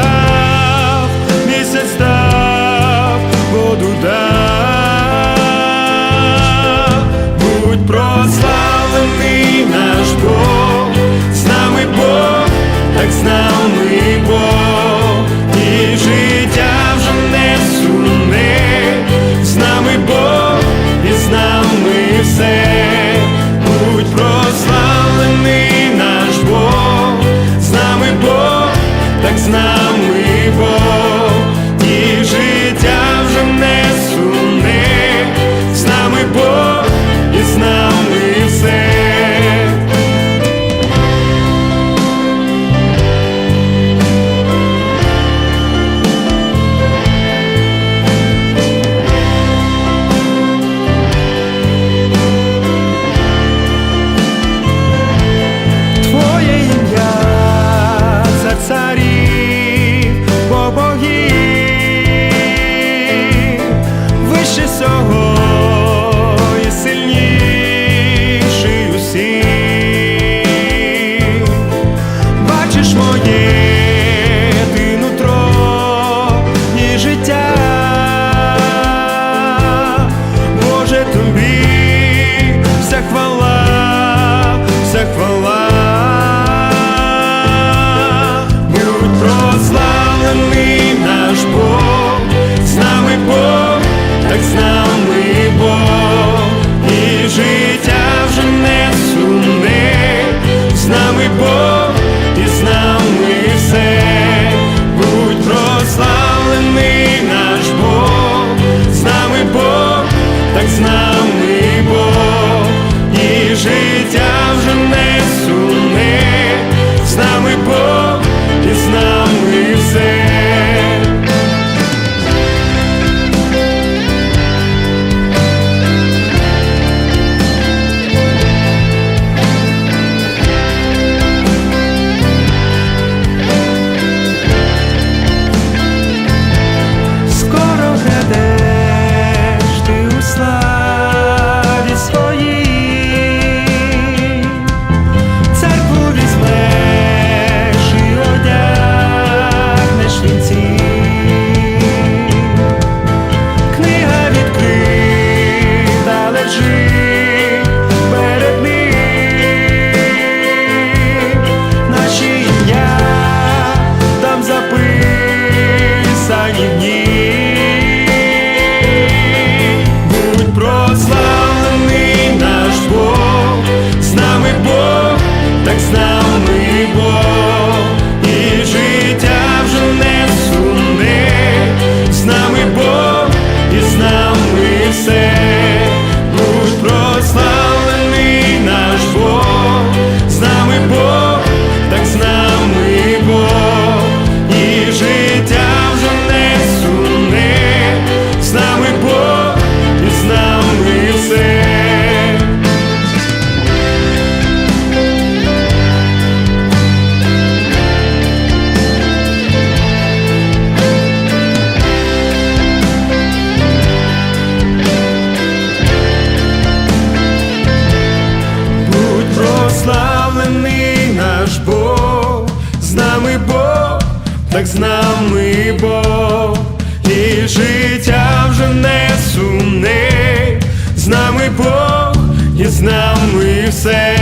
став, місяць став, воду дав, будь прославлений наш Бог, з нами Бог, так з нами Бог, і життя вже не сумне, з нами Бог, і з нами все, будь прославлений наш Бог. з нами Бог, так now так знай. так з нами Бог, і життя вже не. так з нами Бог і життя вже не сумне, з нами Бог, і з нами все.